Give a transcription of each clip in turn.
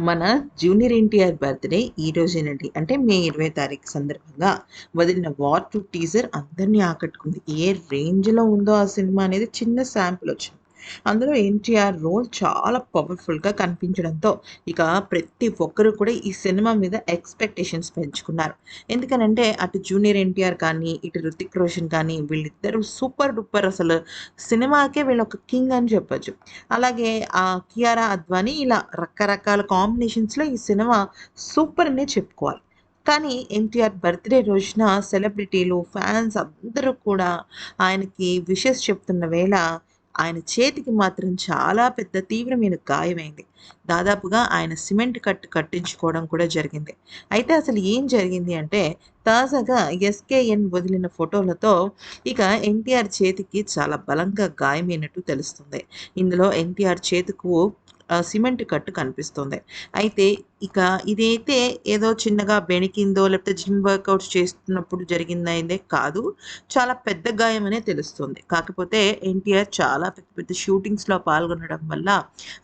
మన junior NTR birthday ఈ రోజేనండి. అంటే మే ఇరవై తారీఖు సందర్భంగా వదిలిన వార్ టూ టీజర్ అందరినీ ఆకట్టుకుంది. ఏ రేంజ్లో ఉందో ఆ సినిమా అనేది చిన్న శాంపుల్ వచ్చింది. అందులో ఎన్టీఆర్ రోల్ చాలా పవర్ఫుల్గా కనిపించడంతో ఇక ప్రతి ఒక్కరు కూడా ఈ సినిమా మీద ఎక్స్పెక్టేషన్స్ పెంచుకున్నారు. ఎందుకనంటే అటు జూనియర్ ఎన్టీఆర్ కానీ ఇటు రుతిక్ రోషన్ కానీ వీళ్ళిద్దరూ సూపర్ డూపర్ అసలు సినిమాకే వీళ్ళు ఒక కింగ్ అని చెప్పొచ్చు. అలాగే ఆ కియారా అద్వానీ ఇలా రకరకాల కాంబినేషన్స్లో ఈ సినిమా సూపర్ అనే చెప్పుకోవాలి. కానీ ఎన్టీఆర్ బర్త్డే రోజున సెలబ్రిటీలు ఫ్యాన్స్ అందరూ కూడా ఆయనకి విషెస్ చెప్తున్న వేళ ఆయన చేతికి మాత్రం చాలా పెద్ద తీవ్రమైన గాయమైంది. దాదాపుగా ఆయన సిమెంట్ కట్టు కట్టించుకోవడం కూడా జరిగింది. అయితే అసలు ఏం జరిగింది అంటే తాజాగా ఎస్కేఎన్ వదిలిన ఫోటోలతో ఇక ఎన్టీఆర్ చేతికి చాలా బలంగా గాయమైనట్టు తెలుస్తుంది. ఇందులో ఎన్టీఆర్ చేతికు సిమెంట్ కట్టు కనిపిస్తుంది. అయితే ఇక ఇదైతే ఏదో చిన్నగా బెణికిందో లేకపోతే జిమ్ వర్కౌట్స్ చేస్తున్నప్పుడు జరిగిందైందే కాదు. చాలా పెద్ద గాయం అనే తెలుస్తుంది. కాకపోతే ఎన్టీఆర్ చాలా పెద్ద పెద్ద షూటింగ్స్లో పాల్గొనడం వల్ల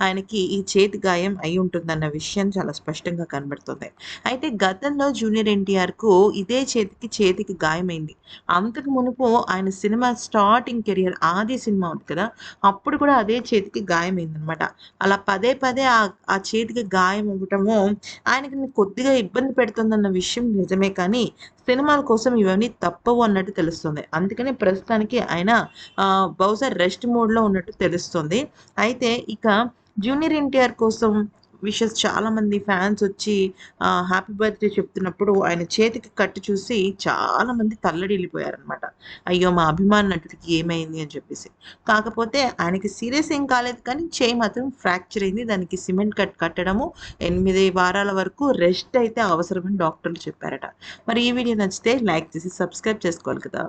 ఆయనకి ఈ చేతి గాయం అయి ఉంటుందన్న విషయం చాలా స్పష్టంగా కనబడుతుంది. అయితే గతంలో జూనియర్ ఎన్టీఆర్కు ఇదే చేతికి చేతికి గాయమైంది. అంతకు మునుపు ఆయన cinema starting career Aadi cinema ఉంది కదా అప్పుడు కూడా అదే చేతికి గాయమైంది అనమాట అలా పదే పదే ఆ చేతికి గాయం అవ్వటము ఆయనకి కొద్దిగా ఇబ్బంది పెడుతుందన్న విషయం నిజమే కానీ సినిమాల కోసం ఇవన్నీ తప్పవు అన్నట్టు తెలుస్తుంది. అందుకని ప్రస్తుతానికి ఆయన ఆ, బహుశా రెస్ట్ మోడ్లో ఉన్నట్టు తెలుస్తుంది. అయితే ఇక జూనియర్ ఎన్టీఆర్ కోసం విషెస్ చాలామంది ఫ్యాన్స్ వచ్చి హ్యాపీ బర్త్డే చెప్తున్నప్పుడు ఆయన చేతికి కట్టు చూసి చాలామంది తల్లడిల్లిపోయారనమాట అయ్యో మా అభిమాన నటుడికి ఏమైంది అని చెప్పేసి. కాకపోతే ఆయనకి సీరియస్ ఏం కాలేదు కానీ చేయి మాత్రం ఫ్రాక్చర్ అయింది. దానికి సిమెంట్ కట్ కట్టడము ఎనిమిది వారాల వరకు రెస్ట్ అయితే అవసరమని డాక్టర్లు చెప్పారట. మరి ఈ వీడియో నచ్చితే లైక్ చేసి సబ్స్క్రైబ్ చేసుకోవాలి కదా.